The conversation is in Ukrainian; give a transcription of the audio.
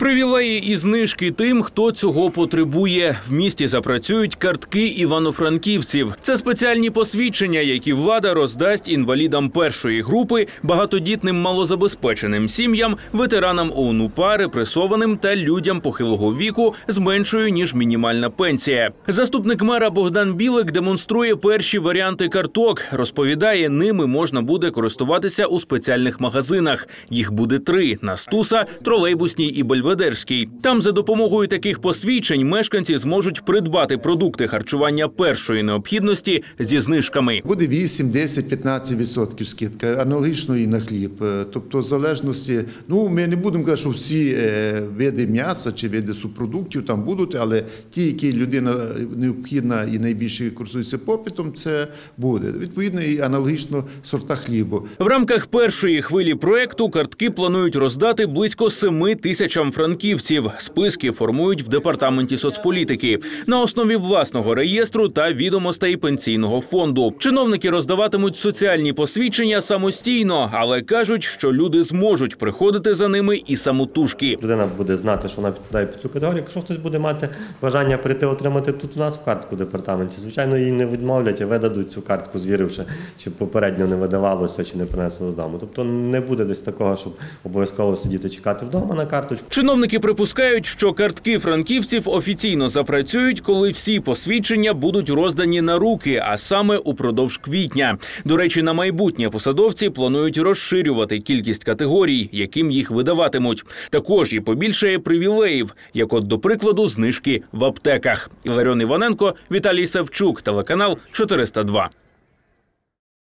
Привілеї і знижки тим, хто цього потребує. В місті запрацюють картки івано-франківців. Це спеціальні посвідчення, які влада роздасть інвалідам першої групи, багатодітним малозабезпеченим сім'ям, ветеранам ОУН УПА, репресованим та людям похилого віку з меншою ніж мінімальна пенсія. Заступник мера Богдан Білик демонструє перші варіанти карток. Розповідає, ними можна буде користуватися у спеціальних магазинах. Їх буде три: Настуса, тролейбусній і Бельведерський. Там за допомогою таких посвідчень мешканці зможуть придбати продукти харчування першої необхідності зі знижками. Буде 8, 10, 15 відсотків скидка, аналогічно і на хліб. Е, Тобто, в залежності, ну ми не будемо казати, що всі е, види м'яса чи види субпродуктів там будуть, але ті, які людина необхідна і найбільше користується попитом, це буде. Відповідно, і аналогічно сорта хлібу. В рамках першої хвилі проекту картки планують роздати близько 7 тисячам франківців. Списки формують в департаменті соцполітики на основі власного реєстру та відомостей пенсійного фонду. Чиновники роздаватимуть соціальні посвідчення самостійно, але кажуть, що люди зможуть приходити за ними і самотужки. Людина буде знати, що вона підпадає під цю категорію. Якщо хтось буде мати бажання прийти отримати тут у нас в картку в департаменті, звичайно, її не відмовлять і видадуть цю картку, звіривши, чи попередньо не видавалося, чи не принесли додому. Тобто не буде десь такого, щоб обов'язково сидіти чекати вдома на карточку. Чиновники припускають, що картки франківців офіційно запрацюють, коли всі посвідчення будуть роздані на руки, а саме упродовж квітня. До речі, на майбутнє посадовці планують розширювати кількість категорій, яким їх видаватимуть. Також і побільшає привілеїв, як от до прикладу, знижки в аптеках. Іларіон Іваненко, Віталій Савчук, телеканал 402.